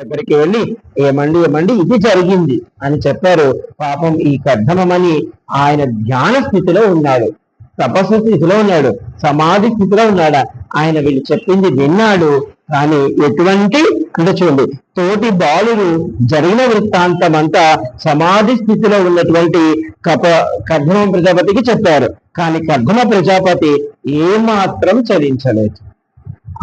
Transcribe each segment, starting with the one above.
దగ్గరికి వెళ్ళి ఏమండి ఏమండి ఇది జరిగింది అని చెప్పారు. పాపం ఈ కర్ధమని ఆయన ధ్యాన స్థితిలో ఉన్నాడు. తపస్సు స్థితిలో ఉన్నాడు. సమాధి స్థితిలో ఉన్నాడు? ఆయన వీళ్ళు చెప్పింది విన్నాడు. కానీ ఎటువంటి అంటే చూడండి తోటి బాలుడు జరిగిన వృత్తాంతం అంతా సమాధి స్థితిలో ఉన్నటువంటి కప కర్ధమ ప్రజాపతికి చెప్పారు. కానీ కర్ధమ ప్రజాపతి ఏమాత్రం చలించలేదు.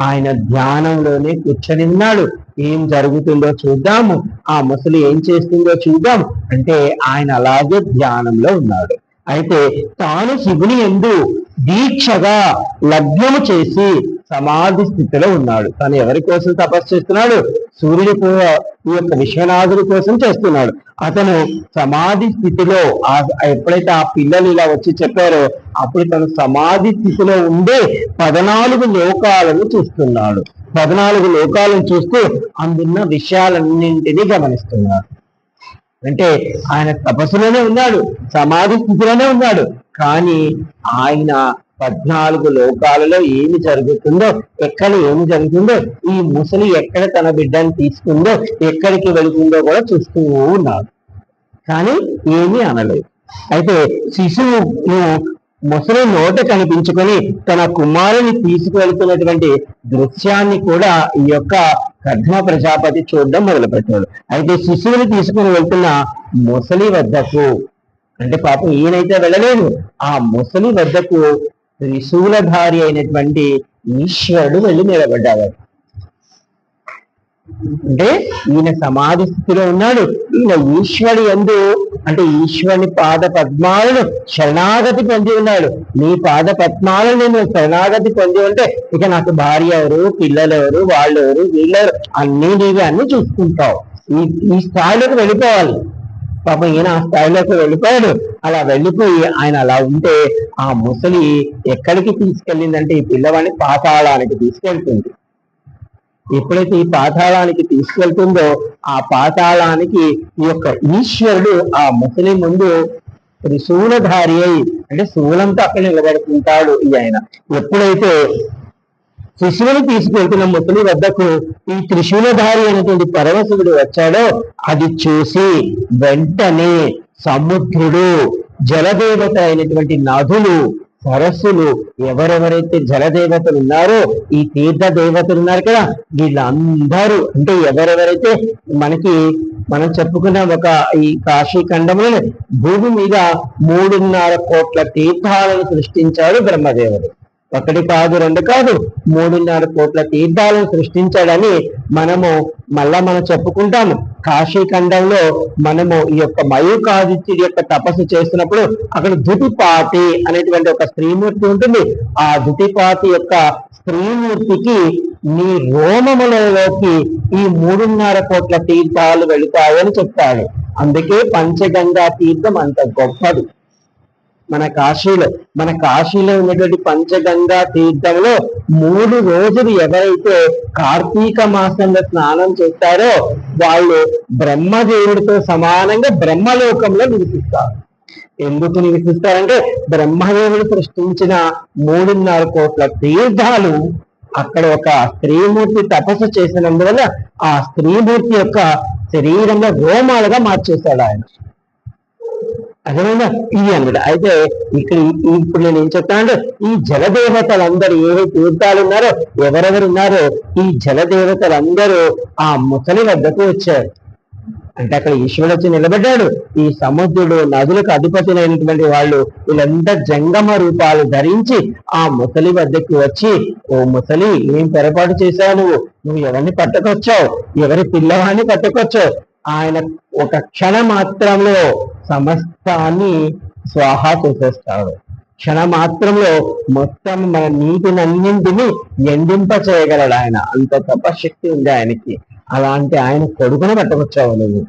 ఆయన ధ్యానంలోనే కూర్చొని ఉన్నాడు. ఏం జరుగుతుందో చూద్దాము. ఆ ముసలి ఏం చేస్తుందో చూద్దాం అంటే ఆయన అలాగే ధ్యానంలో ఉన్నాడు. అయితే తాను శివుని ఎందు దీక్షగా లగ్నము చేసి సమాధి స్థితిలో ఉన్నాడు. తను ఎవరి కోసం తపస్సు చేస్తున్నాడు? సూర్యుడి కూడా ఈ యొక్క విశ్వనాథుడి కోసం చేస్తున్నాడు. అతను సమాధి స్థితిలో ఆ ఎప్పుడైతే ఆ పిల్లలు ఇలా వచ్చి చెప్పారో అప్పుడు తను సమాధి స్థితిలో ఉండే పద్నాలుగు లోకాలను చూస్తున్నాడు. పద్నాలుగు లోకాలను చూస్తూ అందున్న విషయాలన్నింటినీ గమనిస్తున్నాడు. అంటే ఆయన తపస్సులోనే ఉన్నాడు సమాధి స్థితిలోనే ఉన్నాడు. కానీ ఆయన పద్నాలుగు లోకాలలో ఏమి జరుగుతుందో ఎక్కడ ఏమి జరుగుతుందో ఈ ముసలి ఎక్కడ తన బిడ్డను తీసుకుందో ఎక్కడికి వెళుతుందో కూడా చూస్తూ ఉన్నారు. కానీ ఏమీ అనలేదు. అయితే శిశువు ముసలి నోట కనిపించుకొని తన కుమారుని తీసుకువెళ్తున్నటువంటి దృశ్యాన్ని కూడా ఈ యొక్క కర్ధమ ప్రజాపతి చూడడం మొదలుపెట్టాడు. అయితే శిశువుని తీసుకుని వెళ్తున్న ముసలి వద్దకు అంటే పాపం ఈయనైతే వెళ్ళలేదు ఆ ముసలి వద్దకు త్రిశూలధారి అయినటువంటి ఈశ్వరుడు వెళ్ళి నిలబడ్డాడు. అంటే ఈయన సమాధి స్థితిలో ఉన్నాడు. ఈయన ఈశ్వరుడు ఎందు అంటే ఈశ్వరుని పాద పద్మాలను శరణాగతి పొంది ఉన్నాడు. నీ పాద పద్మాలను నేను శరణాగతి పొంది ఉంటే ఇక నాకు భార్య ఎవరు పిల్లలు ఎవరు వాళ్ళు ఎవరు వీళ్ళెవరు అన్ని నీవి అన్ని చూసుకుంటావు. ఈ ఈ స్థాయిలోకి వెళ్ళిపోవాలి. పాపం ఈయన ఆ స్థాయిలోకి వెళ్ళిపోయాడు. అలా వెళ్ళిపోయి ఆయన అలా ఉంటే ఆ ముసలి ఎక్కడికి తీసుకెళ్ళిందంటే ఈ పిల్లవాడిని పాతాళానికి తీసుకెళ్తుంది. ఎప్పుడైతే ఈ పాతాళానికి తీసుకెళ్తుందో ఆ పాతాళానికి ఈ యొక్క ఈశ్వరుడు ఆ ముసలి ముందు త్రిశూలధారి అయి అంటే శూలంతో అక్కడ నిలబడుతుంటాడు ఈ ఆయన. ఎప్పుడైతే శిశువుని తీసుకెళ్తున్న ముసలి వద్దకు ఈ త్రిశూలధారి అయినటువంటి పరమశివుడు వచ్చాడో అది చూసి వెంటనే సముద్రుడు జలదేవత అయినటువంటి నదులు సరస్సులు ఎవరెవరైతే జలదేవతలు ఉన్నారో ఈ తీర్థ దేవతలు ఉన్నారు కదా వీళ్ళందరూ అంటే ఎవరెవరైతే మనకి మనం చెప్పుకున్న ఒక ఈ కాశీఖండంలో భూమి మీద మూడున్నర కోట్ల తీర్థాలను సృష్టించాడు బ్రహ్మదేవుడు. ఒకటి కాదు రెండు కాదు. మూడున్నర కోట్ల తీర్థాలను సృష్టించాడని మనము మళ్ళా మనం చెప్పుకుంటాము. కాశీ ఖండంలో మనము ఈ యొక్క మయూకాదిత్యుడి యొక్క తపస్సు చేస్తున్నప్పుడు అక్కడ దుటిపాతి అనేటువంటి ఒక స్త్రీమూర్తి ఉంటుంది. ఆ దుటిపాతి యొక్క స్త్రీమూర్తికి నీ రోమములలోకి ఈ మూడున్నర కోట్ల తీర్థాలు వెళుతాయని చెప్తాడు. అందుకే పంచగంగా తీర్థం అంత గొప్పది. మన కాశీలో మన కాశీలో ఉన్నటువంటి పంచగంగా తీర్థంలో మూడు రోజులు ఎవరైతే కార్తీక మాసంలో స్నానం చేస్తారో వాళ్ళు బ్రహ్మదేవుడితో సమానంగా బ్రహ్మలోకంలో నివసిస్తారు. ఎందుకు నివసిస్తారంటే బ్రహ్మదేవుడు సృష్టించిన మూడున్నర కోట్ల తీర్థాలు అక్కడ ఒక స్త్రీమూర్తి తపస్సు చేసినందువల్ల ఆ స్త్రీమూర్తి యొక్క శరీరంలో రోమాలుగా మార్చేశాడు ఆయన. అదేవిధంగా ఇది అన్నాడు అయితే ఇక్కడ ఇప్పుడు నేను ఏం చెప్తానంటే ఈ జలదేవతలందరూ ఏ తీర్థాలు ఉన్నారో ఎవరెవరు ఉన్నారో ఈ జలదేవతలందరూ ఆ ముసలి వద్దకు వచ్చారు. అంటే అక్కడ ఈశ్వరుడు వచ్చి నిలబడ్డాడు. ఈ సముద్రుడు నదులకు అధిపతులైనటువంటి వాళ్ళు వీళ్ళంతా జంగమ రూపాలు ధరించి ఆ ముసలి వద్దకు వచ్చి ఓ ముసలి ఏం పొరపాటు చేశావు నువ్వు? నువ్వు ఎవరిని పట్టుకొచ్చావు? ఎవరి పిల్లవాడిని పట్టుకొచ్చావు? ఆయన ఒక క్షణ మాత్రంలో సమస్తాన్ని స్వాహా చేసేస్తాడు. క్షణ మాత్రంలో మొత్తం మన నీటినన్నింటినీ ఎండింప చేయగలడు ఆయన. అంత తపశక్తి ఉంది ఆయనకి. అలాంటి ఆయన కొడుకును పట్టుకొచ్చావు నువ్వు.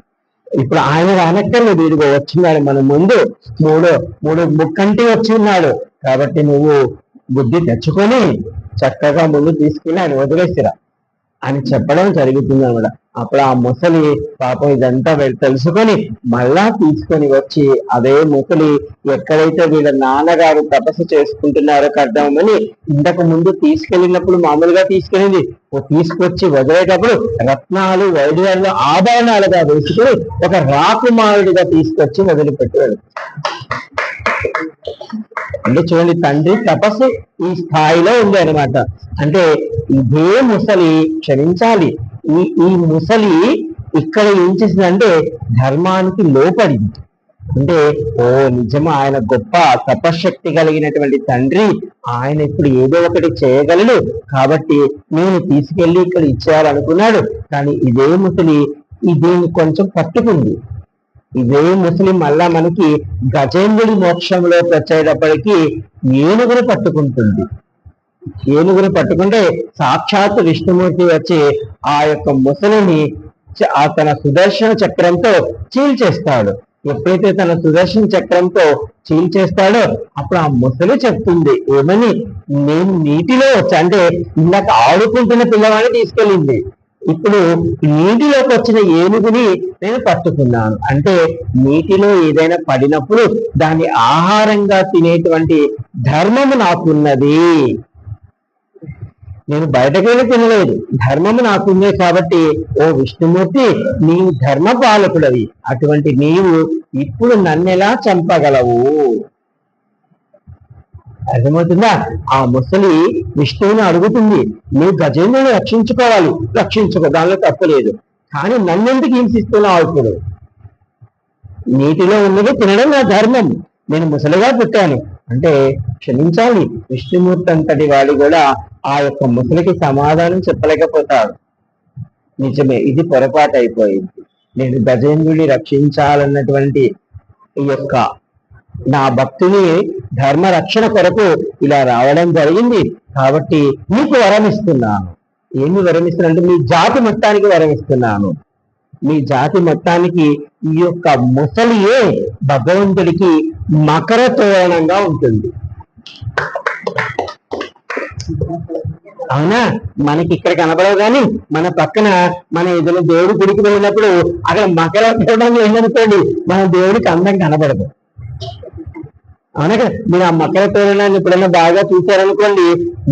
ఇప్పుడు ఆయన రానక్కర్లేదు. ఇదిగో వచ్చినాడు మన ముందు. మూడు మూడు ముక్కంటి వచ్చి ఉన్నాడు కాబట్టి నువ్వు బుద్ధి తెచ్చుకొని చక్కగా ముందు తీసుకుని ఆయన వదిలేసిరా. అని చెప్పడం జరుగుతుంది అనమాట అప్పుడు ఆ ముసలి పాపం ఇదంతా వీళ్ళు తెలుసుకొని మళ్ళా తీసుకొని వచ్చి అదే ముసలి ఎక్కడైతే వీళ్ళ నాన్నగారు తపస్సు చేసుకుంటున్నారో కర్దమని ఇంతకు ముందు తీసుకెళ్ళినప్పుడు మామూలుగా తీసుకెళ్ళింది. తీసుకొచ్చి వదిలేటప్పుడు రత్నాలు వైద్యాలు ఆభరణాలుగా వేసుకొని ఒక రాకుమారుడిగా తీసుకొచ్చి వదిలిపెట్టాడు అంటే చూడండి తండ్రి తపస్సు ఈ స్థాయిలో ఉంది అనమాట అంటే ఇదే ముసలి క్షమించాలి. ఈ ఈ ముసలి ఇక్కడ ఏం చేసిందంటే ధర్మానికి లోపడింది అంటే ఓ నిజమా ఆయన గొప్ప తపశక్తి కలిగినటువంటి తండ్రి ఆయన ఇప్పుడు ఏదో ఒకటి చేయగలడు. కాబట్టి నేను తీసుకెళ్ళి ఇక్కడ ఇచ్చేయాలనుకున్నాడు. కానీ ఇదే ముసలి ఈ దీన్ని కొంచెం పట్టుకుంది. ఇదే ముస్లిం మళ్ళా మనకి గజేంద్రుడి మోక్షంలో వచ్చేటప్పటికి ఏనుగును పట్టుకుంటుంది. ఏనుగును పట్టుకుంటే సాక్షాత్ విష్ణుమూర్తి వచ్చి ఆ యొక్క ముసలిని చ- ఆ తన సుదర్శన చక్రంతో చీల్చేస్తాడు ఎప్పుడైతే తన సుదర్శన చక్రంతో చీల్చేస్తాడో అప్పుడు ఆ ముసలి చెప్తుంది ఏమని? నేను నీటిలో వచ్చా అంటే ఇందాక ఆడుకుంటున్న పిల్లవాడిని తీసుకెళ్ళింది. ఇప్పుడు నీటిలోకి వచ్చిన ఏనుగుని నేను పట్టుకున్నాను. అంటే నీటిలో ఏదైనా పడినప్పుడు దాన్ని ఆహారంగా తినేటువంటి ధర్మము నాకున్నది. నేను బయటకు వెళ్ళి తినలేదు. ధర్మము నాకుందే కాబట్టి ఓ విష్ణుమూర్తి నీవు ధర్మ పాలకుడవి అటువంటి నీవు ఇప్పుడు నన్నెలా చంపగలవు? అర్థమవుతుందా? ఆ ముసలి విష్ణువుని అడుగుతుంది నువ్వు గజేంద్రుని రక్షించుకోవాలి రక్షించుకో దానిలో తప్పలేదు కానీ నన్నెందుకు హింసిస్తున్నావు ఇప్పుడు నీటిలో ఉన్నది తినడం నా ధర్మం. నేను ముసలిగా పుట్టాను. అంటే క్షమించాలి విష్ణుమూర్తి అంతటి వాడు కూడా ఆ యొక్క ముసలికి సమాధానం చెప్పలేకపోతాడు. నిజమే ఇది పొరపాటు అయిపోయింది. నేను గజేంద్రుడిని రక్షించాలన్నటువంటి ఈ యొక్క నా భక్తుని ధర్మ రక్షణ కొరకు ఇలా రావడం జరిగింది. కాబట్టి నీకు వరం ఇస్తున్నాను ఏమి వరం అంటే మీ జాతి మొత్తానికి వరం ఇస్తున్నాను మీ జాతి మొత్తానికి ఈ యొక్క ముసలియే భగవంతుడికి మకర తోరణంగా ఉంటుంది. అవునా? మనకి ఇక్కడ కనపడవు కానీ మన పక్కన మన ఏదైనా దేవుడి గుడికి వెళ్ళినప్పుడు అక్కడ మకర తోరణం ఏంటనుకోండి మన దేవుడికి అందం కనపడదు. అనగా మీరు ఆ మకర తోరణాన్ని ఎప్పుడైనా బాగా చూసారనుకోండి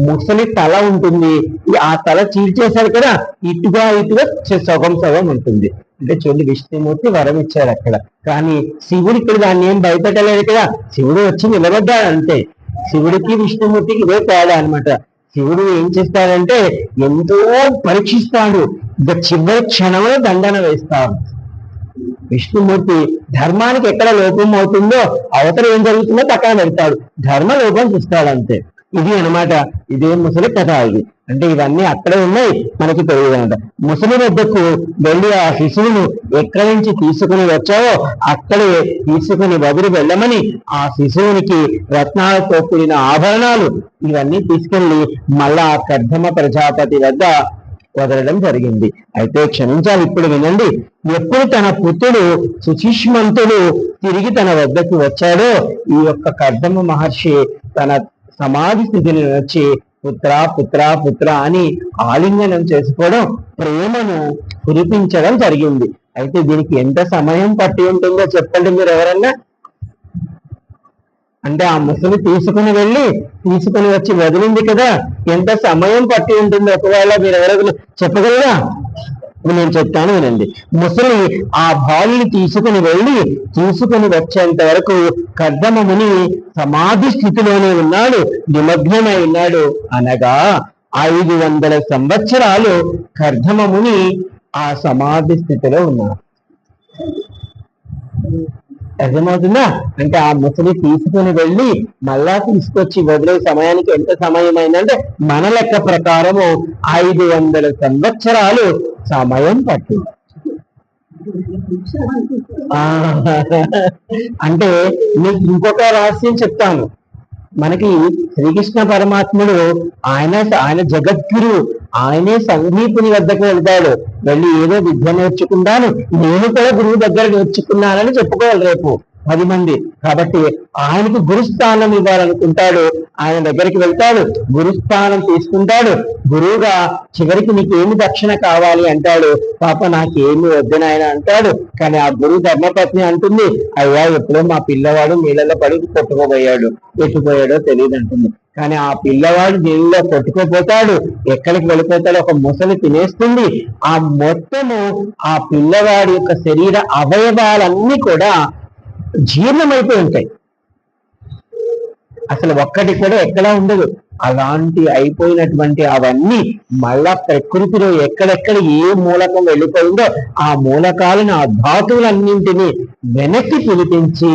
ముసలి తల ఉంటుంది. ఆ తల చీల్చేశారు కదా ఇటుగా ఇటుగా సగం సగం ఉంటుంది. అంటే చూడండి విష్ణుమూర్తి వరం ఇచ్చారు అక్కడ. కానీ శివుడు ఇక్కడ దాన్ని ఏం భయపెట్టలేదు కదా శివుడు వచ్చి నిలబడ్డాడు అంతే. శివుడికి విష్ణుమూర్తికి ఇదే తేడా అన్నమాట. శివుడు ఏం చేస్తాడంటే ఎంతో పరీక్షిస్తాడు. చివరి క్షణంలో దండన వేస్తాడు. విష్ణుమూర్తి ధర్మానికి ఎక్కడ లోపం అవుతుందో అవతల ఏం జరుగుతుందో పక్కన పెడతాడు. ధర్మ లోపం చూస్తాడు అంతే. ఇది అన్నమాట. ఇదే ముసలి కథ ఇది. అంటే ఇవన్నీ అక్కడే ఉన్నాయి మనకి తెలియదన్నమాట ముసలి వద్దకు వెళ్ళి ఆ శిశువును ఎక్కడి నుంచి తీసుకుని వచ్చావో అక్కడే తీసుకుని వదిలి వెళ్ళమని ఆ శిశువునికి రత్నాలతో కూడిన ఆభరణాలు ఇవన్నీ తీసుకెళ్ళి మళ్ళా కర్ధమ ప్రజాపతి వద్ద వదలడం జరిగింది. అయితే క్షమించాలి ఇప్పుడు వినండి. ఎప్పుడు తన పుత్రుడు సుశిష్మంతుడు తిరిగి తన వద్దకు వచ్చాడో ఈ యొక్క కర్దమ మహర్షి తన సమాధి స్థితిని వచ్చి పుత్ర పుత్ర పుత్ర అని ఆలింగనం చేసుకోవడం ప్రేమను కురిపించడం జరిగింది. అయితే దీనికి ఎంత సమయం పట్టి ఉంటుందో చెప్పండి మీరు ఎవరన్నా అంటే ఆ ముసలి తీసుకుని వెళ్ళి తీసుకుని వచ్చి వదిలింది కదా ఎంత సమయం పట్టి ఉంటుంది ఒకవేళ మీరు ఎవరైనా చెప్పగలరా? ఇప్పుడు నేను చెప్తాను వినండి. ముసలి ఆ బాలుని తీసుకుని వెళ్ళి తీసుకుని వచ్చేంత వరకు కర్దమముని సమాధి స్థితిలోనే ఉన్నాడు నిమగ్నమై ఉన్నాడు. అనగా ఐదు వందల సంవత్సరాలు కర్దమముని ఆ సమాధి స్థితిలో ఉన్నాడు. అర్థమవుతుందా? అంటే ఆ ముసలి తీసుకుని వెళ్ళి మళ్ళా తీసుకొచ్చి వదిలే సమయానికి ఎంత సమయం అయిందంటే మన లెక్క ప్రకారము ఐదు వందల సంవత్సరాలు సమయం పట్టింది. అంటే మీకు ఇంకొక రహస్యం చెప్తాను. మనకి శ్రీకృష్ణ పరమాత్ముడు ఆయన ఆయన జగద్గురు ఆయనే సందీపుని వద్దకు వెళ్తాడు. వెళ్ళి ఏదో విద్య నేర్చుకున్నాను నేను కూడా గురువు దగ్గర నేర్చుకున్నానని చెప్పుకోవాలి రేపు పది మంది. కాబట్టి ఆయనకు గురుస్థానం ఇవ్వాలనుకుంటాడు. ఆయన దగ్గరికి వెళ్తాడు గురుస్థానం తీసుకుంటాడు. గురువుగా చివరికి నీకేమి దక్షిణ కావాలి అంటాడు. పాప నాకేమి వద్దనాయన అంటాడు. కానీ ఆ గురువు ధర్మపత్ని అంటుంది అయ్యా ఎప్పుడో మా పిల్లవాడు నీళ్ళలో పడి కొట్టుకోబోయాడు ఎట్టుపోయాడో తెలియదు అంటుంది కానీ ఆ పిల్లవాడు నీళ్ళలో కొట్టుకోపోతాడు. ఎక్కడికి వెళ్ళిపోతాడో ఒక ముసలి తినేస్తుంది. ఆ మొత్తము ఆ పిల్లవాడి యొక్క శరీర అవయవాలన్నీ కూడా జీర్ణమైపోయి ఉంటాయి. అసలు ఒక్కటి కూడా ఎక్కడా ఉండదు. అలాంటి అయిపోయినటువంటి అవన్నీ మళ్ళా ప్రకృతిలో ఎక్కడెక్కడ ఏ మూలకం వెళ్ళిపోయిందో ఆ మూలకాలను ఆ ధాతువులన్నింటినీ వెనక్కి పిలిపించి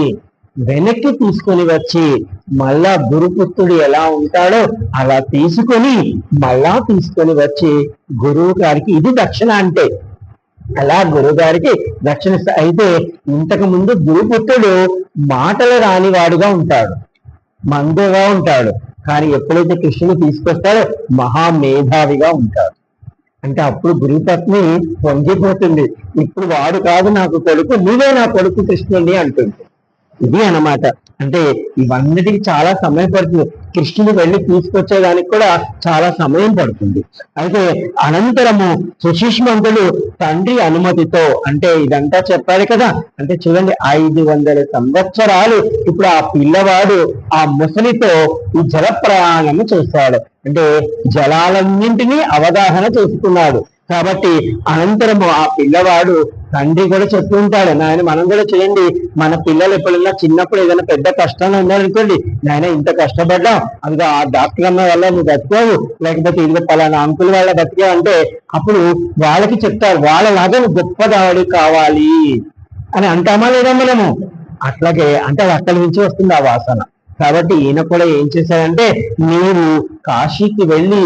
వెనక్కి తీసుకొని వచ్చి మళ్ళా గురుపుత్రుడు ఎలా ఉంటాడో అలా తీసుకొని మళ్ళా తీసుకొని వచ్చి గురువు గారికి ఇది దక్షిణ అంటే. అలా గురువు గారికి దక్షిణ అయితే ఇంతకు ముందు గురుపుత్రుడు మాటలు రానివాడుగా ఉంటాడు. మందుగా ఉంటాడు. కానీ ఎప్పుడైతే కృష్ణుని తీసుకొస్తాడో మహామేధావిగా ఉంటాడు. అంటే అప్పుడు గురుపత్ని పొంగిపోతుంది. ఇప్పుడు వాడు కాదు నాకు కొడుకు నువ్వే నా కొడుకు కృష్ణుని అంటుంది. ఇది అన్నమాట. అంటే ఇవన్నిటికి చాలా సమయం పడుతుంది. కృష్ణుడు వెళ్ళి తీసుకొచ్చేదానికి కూడా చాలా సమయం పడుతుంది. అయితే అనంతరము సుశిష్మంతుడు తండ్రి అనుమతితో అంటే ఇదంతా చెప్పాడు కదా అంటే చూడండి ఐదు వందల సంవత్సరాలు ఇప్పుడు ఆ పిల్లవాడు ఆ ముసలితో ఈ జల ప్రయాణము చేస్తాడు. అంటే జలాలన్నింటినీ అవగాహన చేసుకున్నాడు. కాబట్టి అనంతరము ఆ పిల్లవాడు తండ్రి కూడా చెప్తూ ఉంటాడు నాయన మనం కూడా చేయండి. మన పిల్లలు ఎప్పుడైనా చిన్నప్పుడు ఏదైనా పెద్ద కష్టాలు ఉన్నారనుకోండి నాయన ఇంత కష్టపడ్డాం అందుకే ఆ డాక్టర్ అమ్మ వల్ల నువ్వు బతికావు లేకపోతే ఇదిగో పలానా అంకుల వల్ల బతికావు అంటే అప్పుడు వాళ్ళకి చెప్తారు వాళ్ళలాగా నువ్వు గొప్పదాడి కావాలి అని అంటామా లేదా మనము? అట్లాగే అంటే అక్కడి నుంచి వస్తుంది ఆ వాసన. కాబట్టి ఈయన కూడా ఏం చేశాడంటే నీవు కాశీకి వెళ్ళి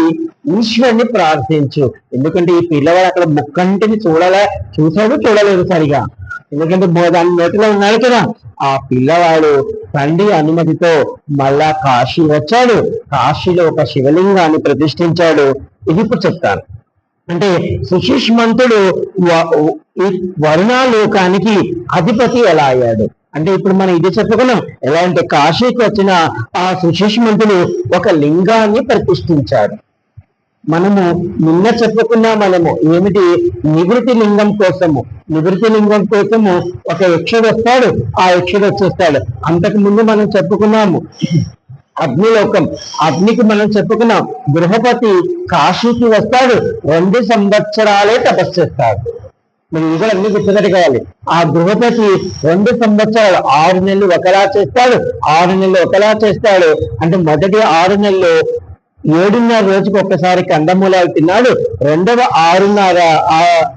ఈశ్వరుని ప్రార్థించు. ఎందుకంటే ఈ పిల్లవాడు అక్కడ ముక్కంటిని చూడలే చూశాడు చూడలేదు సరిగా. ఎందుకంటే దాని నోటిలో ఉన్నాడు కదా. ఆ పిల్లవాడు తండ్రి అనుమతితో మళ్ళా కాశీ వచ్చాడు. కాశీలో ఒక శివలింగాన్ని ప్రతిష్ఠించాడు. ఇది ఇప్పుడు చెప్తాను. అంటే సుశీష్మంతుడు వరుణాలోకానికి అధిపతి ఎలా అయ్యాడు? అంటే ఇప్పుడు మనం ఇది చెప్పుకున్నాం. ఎలా అంటే కాశీకి వచ్చిన ఆ సుశేషమంతుడు ఒక లింగాన్ని ప్రతిష్ఠించాడు. మనము నిన్న చెప్పుకున్నా మనము ఏమిటి? నివృత్తి లింగం కోసము. నివృత్తి లింగం కోసము ఒక యక్షుడు వస్తాడు. ఆ యక్షుడు వచ్చేస్తాడు. అంతకు ముందు మనం చెప్పుకున్నాము అగ్నిలోకం. అగ్నికి మనం చెప్పుకున్నాం గృహపతి కాశీకి వస్తాడు. రెండు సంవత్సరాలే తపస్సు చేస్తాడు. మరి ఇది కూడా అన్ని గుర్తుపెట్టుకోవాలి ఆ గృహపతి రెండు సంవత్సరాలు ఆరు నెలలు ఒకలా చేస్తాడు ఆరు నెలలు ఒకలా చేస్తాడు. అంటే మొదటి ఆరు నెలలు ఏడున్నర రోజుకి ఒక్కసారి కందమూలాలు తిన్నాడు రెండవ ఆరున్నర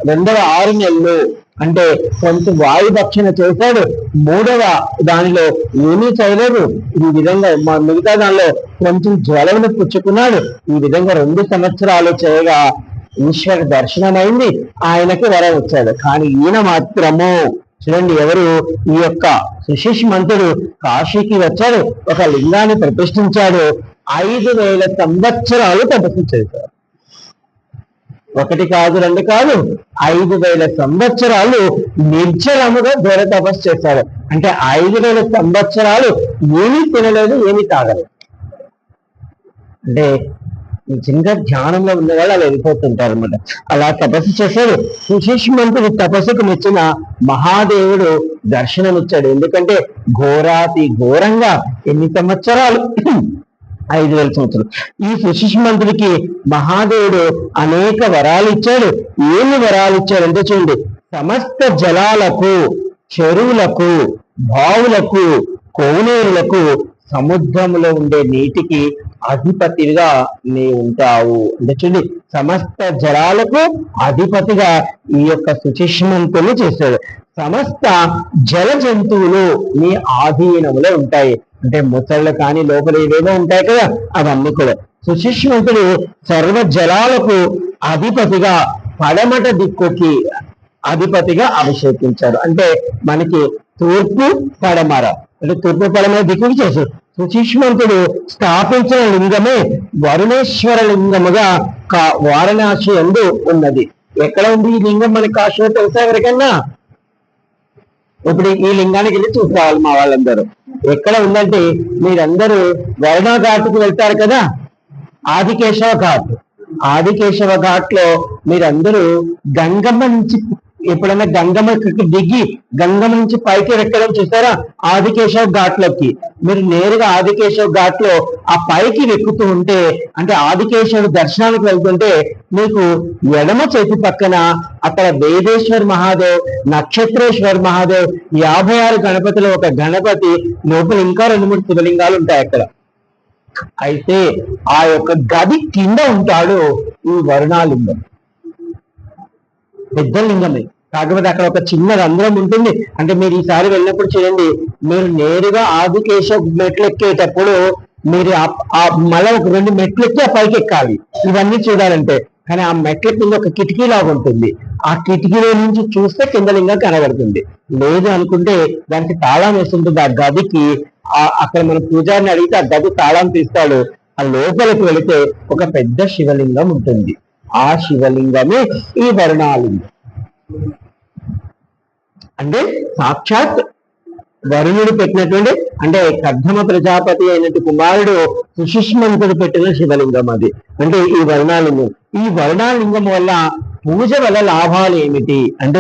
రెండవ ఆరు నెలలు అంటే కొంత వాయు భక్షణ చేశాడు మూడవ దానిలో ఏమీ చేయలేదు. ఈ విధంగా మా మిగతా దానిలో కొంచెం జ్వలను పుచ్చుకున్నాడు. ఈ విధంగా రెండు సంవత్సరాలు చేయగా ఈశ్వర దర్శనమైంది. ఆయనకి వరం వచ్చాడు. కానీ ఈయన మాత్రము చూడండి ఎవరు? ఈ యొక్క సుశిష్మంతుడు కాశీకి వచ్చాడు. ఒక లింగాన్ని ప్రతిష్ఠించాడు. ఐదు వేల సంవత్సరాలు తపస్సు చేశాడు ఒకటి కాదు రెండు కాదు. ఐదు వేల సంవత్సరాలు నిర్జలముగా ఘోర తపస్సు చేశాడు. అంటే ఐదు వేల సంవత్సరాలు ఏమీ తినలేదు ఏమీ తాగలేదు. అంటే నిజంగా ధ్యానంలో ఉన్న వాళ్ళు అలా వెళ్ళిపోతుంటారు అనమాట అలా తపస్సు చేశాడు. విశేషమంతుడు తపస్సుకు మెచ్చిన మహాదేవుడు దర్శనమిచ్చాడు. ఎందుకంటే ఘోరాతి ఘోరంగా ఎన్ని సంవత్సరాలు? ఐదు వేల సంవత్సరాలు. ఈ సుశిష్మంతుడికి మహాదేవుడు అనేక వరాలు ఇచ్చాడు. ఏమి వరాలు ఇచ్చాడు అంటే చూడండి. సమస్త జలాలకు చెరువులకు బావులకు కోనేరులకు సముద్రంలో ఉండే నీటికి అధిపతిగా నీ ఉంటావు. అంటే చూడండి సమస్త జలాలకు అధిపతిగా ఈ యొక్క సుచిష్మంతులు చేశాడు సమస్త జల జంతువులు నీ ఆధీనములో ఉంటాయి. అంటే ముసళ్ళు కానీ లోపల ఏవేవో ఉంటాయి కదా అవన్నీ కూడా. సుశిష్మంతుడు సర్వ జలాలకు అధిపతిగా పడమట దిక్కుకి అధిపతిగా అభిషేకించాడు. అంటే మనకి తూర్పు పడమర. అంటే తూర్పు పడమర దిక్కుకి చేశాడు. సుశిష్మంతుడు స్థాపించిన లింగమే వరుణేశ్వర లింగముగా కా- వారణాసి ఎందు ఉన్నది. ఎక్కడ ఉంది ఈ లింగం? మనకి కాశీలో తెలుసా ఎవరికన్నా? ఇప్పుడు ఈ లింగానికి వెళ్ళి చూసుకోవాలి మా వాళ్ళందరూ. ఎక్కడ ఉందంటే మీరందరూ వరుణ ఘాట్కి వెళ్తారు కదా? ఆదికేశవ ఘాట్. ఆదికేశవ ఘాట్లో మీరందరూ గంగమ్మ నుంచి ఎప్పుడైనా గంగమ్మకి దిగి గంగమ్మ నుంచి పైకి ఎక్కడం చూసారా? ఆదికేశవ్ ఘాట్లోకి మీరు నేరుగా ఆదికేశవ్ ఘాట్లో ఆ పైకి ఎక్కుతూ ఉంటే అంటే ఆదికేశవుడు దర్శనానికి వెళ్తుంటే మీకు ఎడమ చేతి పక్కన అక్కడ వేదేశ్వర్ మహాదేవ్ నక్షత్రేశ్వర్ మహాదేవ్ యాభై ఆరు గణపతిలో ఒక గణపతి లోపల ఇంకా రెండు మూడు శివలింగాలు ఉంటాయి అక్కడ. అయితే ఆ యొక్క గది కింద ఉంటాడు ఈ వరుణాలింగం. పెద్ద లింగమే కాకపోతే అక్కడ ఒక చిన్న రంధ్రం ఉంటుంది. అంటే మీరు ఈసారి వెళ్ళినప్పుడు చూడండి మీరు నేరుగా ఆదికేశ మెట్లు ఎక్కేటప్పుడు మీరు ఆ- మళ్ళీ ఒక రెండు మెట్లు ఎక్కి ఆ పైకి ఎక్కాలి ఇవన్నీ చూడాలంటే. కానీ ఆ మెట్ల కింద ఒక కిటికీ లాగా ఉంటుంది. ఆ కిటికీలో నుంచి చూస్తే కింద లింగం కనబడుతుంది. లేదు అనుకుంటే దానికి తాళం వేస్తుంటుంది ఆ గదికి ఆ అక్కడ మన పూజారిని అడిగితే ఆ గది తాళం తీస్తాడు. ఆ లోపలికి వెళితే ఒక పెద్ద శివలింగం ఉంటుంది. ఆ శివలింగమే ఈ వరుణాలింగం. అంటే సాక్షాత్ వరుణుడు పెట్టినటువంటి అంటే కర్ధమ ప్రజాపతి అయినట్టు కుమారుడు సుషుష్మంతుడు పెట్టిన శివలింగం అది. అంటే ఈ వర్ణాలింగం. ఈ వర్ణాలింగం వల్ల పూజ వల్ల లాభాలు ఏమిటి? అంటే